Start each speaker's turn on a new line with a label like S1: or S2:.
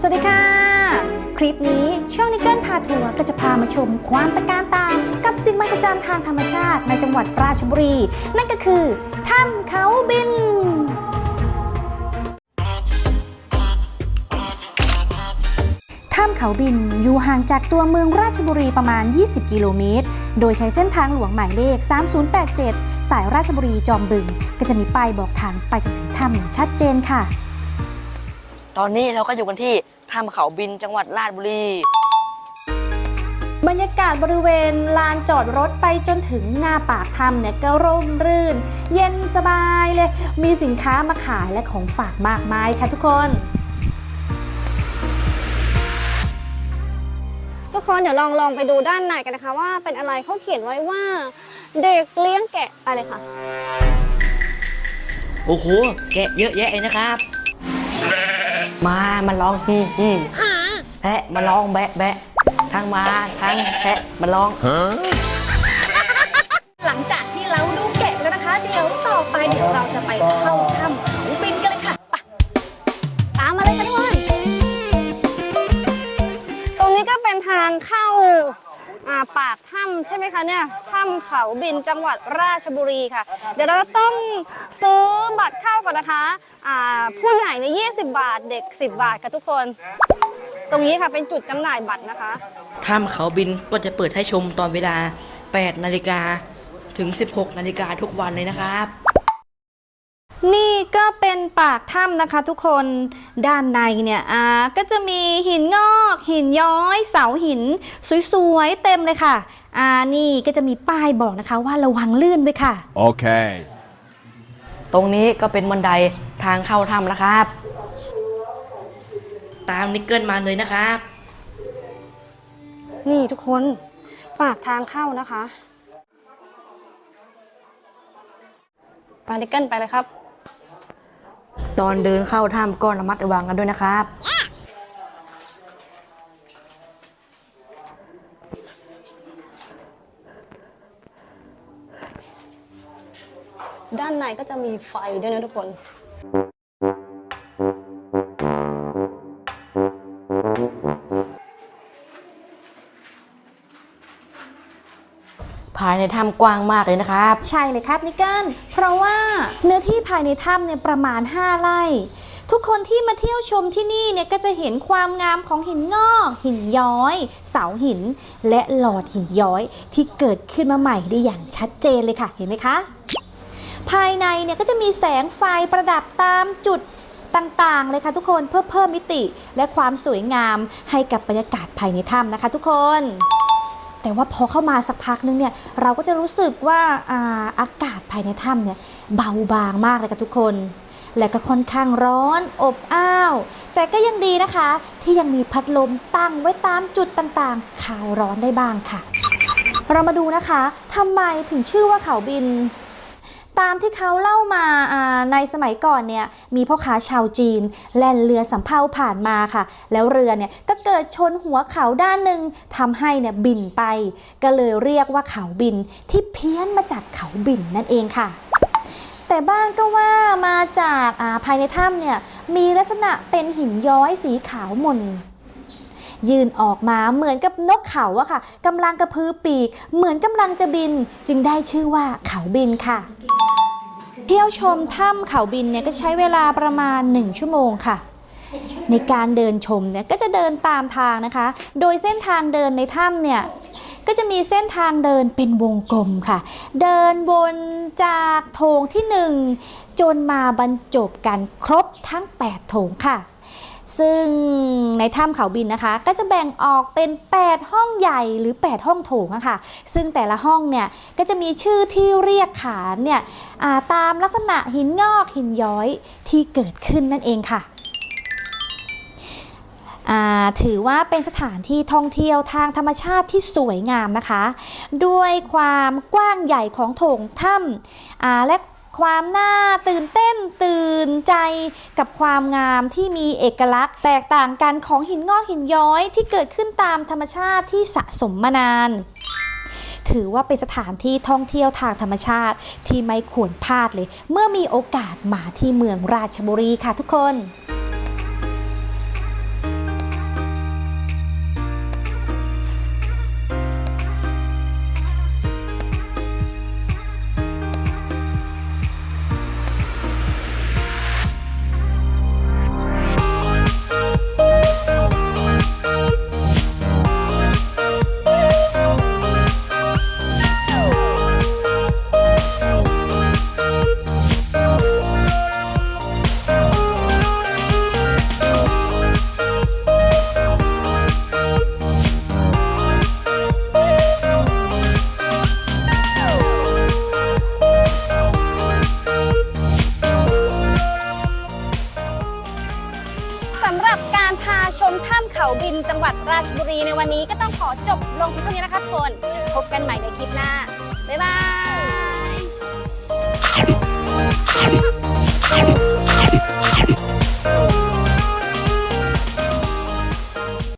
S1: สวัสดีค่ะ คลิปนี้ช่องนิกเกิลพาทัวร์ก็จะพามาชมความตะการตากับสิ่งมหัศจรรย์ทางธรรมชาติในจังหวัดราชบุรี นั่นก็คือถ้ำเขาบิน ถ้ำเขาบินอยู่ห่างจากตัวเมืองราชบุรีประมาณ 20 กิโลเมตร โดยใช้เส้นทางหลวงหมายเลข 3087 สายราชบุรีจอมบึง ก็จะมีป้ายบอกทางไปจนถึงถ้ำอย่างชัดเจนค่ะ
S2: ตอนนี้เราก็อยู่กันที่ถ้ำเขาบินจังหวัดราชบุรี
S1: บรรยากาศบริเวณลานจอดรถไปจนถึงหน้าปากถ้ำเนี่ยก็ร่มรื่น เย็นสบายเลย มีสินค้ามาขายและของฝากมากมายค่ะทุกคน
S3: ทุกคนเดี๋ยวลองลองไปดูด้านในกันนะคะ ว่าเป็นอะไรเขาเขียนไว้ว่า เด็กเลี้ยงแกะไปเลยค่ะ
S2: โอ้โห แกะเยอะแยะเลยนะครับ มามันร้องฮีฮีแพะมันร้องแบะแบะทั้งมาทั้งแพะมันร้อง
S1: หลังจากที่เราดูแกะแล้วนะคะ เดี๋ยวต่อไปเดี๋ยวเราจะไปเข้าถ้ำเขาบินกันเลยค่ะ
S3: ตามมาเลยค่ะทุกคนตรงนี้ก็เป็นทางเข้า อ่าปากถ้ำใช่ไหมคะเนี่ยถ้ำเขาบินจังหวัดราชบุรีค่ะ เดี๋ยวเราต้องซื้อบัตรเข้าก่อนนะคะอ่าผู้ใหญ่ในย20 บาทเด็ก 10 บาทค่ะทุกคน ตรงนี้ค่ะเป็นจุดจำหน่ายบัตรนะคะ
S2: ถ้ำเขาบินก็จะเปิดให้ชมตอนเวลา 8 นาฬิกาถึง 16 นาฬิกาทุกวันเลยนะครับ
S1: นี่ก็เป็นปากถ้ำนะคะทุกคนด้านในเนี่ยอ่าก็จะมีหินงอก หินย้อย เสาหิน สวยๆ เต็มเลยค่ะอ่านี่ก็จะมีป้ายบอกนะคะว่าระวังลื่นด้วยค่ะ
S4: Okay.
S2: ตรงนี้ก็เป็นบันไดทางเข้าถ้ำแล้วครับ ตามนิกเกิลมาเลยนะครับ
S3: นี่ทุกคนปากทางเข้านะคะไปดิเกิลไปเลยครับ
S2: ตอนเดินเข้าถ้ำก็ระมัดระวังกันด้วยนะครับ
S3: ด้านในก็จะมีไฟด้วยนะทุกคน
S2: ในถ้ำกว้างมากเลยนะครับ
S1: ใช่เลยครับนิกเกิลเพราะว่าเนื้อที่ภายในถ้ำเนี่ยประมาณ 5 ไร่ ทุกคนที่มาเที่ยวชมที่นี่เนี่ยก็จะเห็นความงามของหินงอก หินย้อย เสาหิน และหลอดหินย้อยที่เกิดขึ้นมาใหม่ได้อย่างชัดเจนเลยค่ะ เห็นไหมคะ ภายในเนี่ยก็จะมีแสงไฟประดับตามจุดต่างๆ เลยค่ะทุกคนเพื่อเพิ่มมิติและความสวยงามให้กับบรรยากาศภายในถ้ำนะคะทุกคน แต่ว่าพอเข้ามาสักพักนึงเนี่ยเราก็จะรู้สึกว่าอาอากาศภายในถ้ำเนี่ยเบาบางมากเลยกับทุกคน และก็ค่อนข้างร้อนอบอ้าว แต่ก็ยังดีนะคะ ที่ยังมีพัดลมตั้งไว้ตามจุดต่างๆข่าวร้อนได้บ้างค่ะ เรามาดูนะคะทำไมถึงชื่อว่าเขาบิน ตามที่เขาเล่ามาในสมัยก่อนเนี่ยมีพ่อค้าชาวจีน แล่นเรือสำเภาผ่านมาค่ะ แล้วเรือเนี่ยก็เกิดชนหัวเขาด้านหนึ่งทำให้เนี่ยบินไป ก็เลยเรียกว่าเขาบินที่เพี้ยนมาจากเขาบินนั่นเองค่ะ แต่บ้างก็ว่ามาจากาภายในถ้ำเนี่ยมีลักษณะเป็นหินย้อยสีขาวหม่น ยืนออกมาเหมือนกับนกเขาอะค่ะกำลังกระพือปีก เหมือนกำลังจะบิน จึงได้ชื่อว่าเขาบินค่ะ เที่ยวชมถ้ำเขาบินเนี่ยก็ใช้เวลาประมาณ 1 ชั่วโมงค่ะในการเดินชมเนี่ยก็จะเดินตามทางนะคะ โดยเส้นทางเดินในถ้ำเนี่ยก็จะมีเส้นทางเดินเป็นวงกลมค่ะ เดินวนจากโถงที่ 1 จนมาบรรจบกันครบทั้ง 8 โถงค่ะ ซึ่งในถ้ำเขาบินนะคะ ก็จะแบ่งออกเป็น 8 ห้องใหญ่หรือ 8 ห้องโถงอะค่ะ ซึ่งแต่ละห้องเนี่ยก็จะมีชื่อที่เรียกขานเนี่ยาตามลักษณะหินงอกหินย้อยที่เกิดขึ้นนั่นเองค่ะถือว่าเป็นสถานที่ท่องเที่ยวทางธรรมชาติที่สวยงามนะคะ ด้วยความกว้างใหญ่ของโถงถ้ำและ ความน่าตื่นเต้นตื่นใจกับความงามที่มีเอกลักษณ์ แตกต่างกันของหินงอกหินย้อยที่เกิดขึ้นตามธรรมชาติที่สะสมมานานถือว่าเป็นสถานที่ท่องเที่ยวทางธรรมชาติที่ไม่ควรพลาดเลย เมื่อมีโอกาสมาที่เมืองราชบุรีค่ะทุกคน
S3: เขาบินจังหวัดราชบุรีในวันนี้ก็ต้องขอจบลงเท่านี้นะคะทุกคน พบกันใหม่ในคลิปหน้า บ๊ายบาย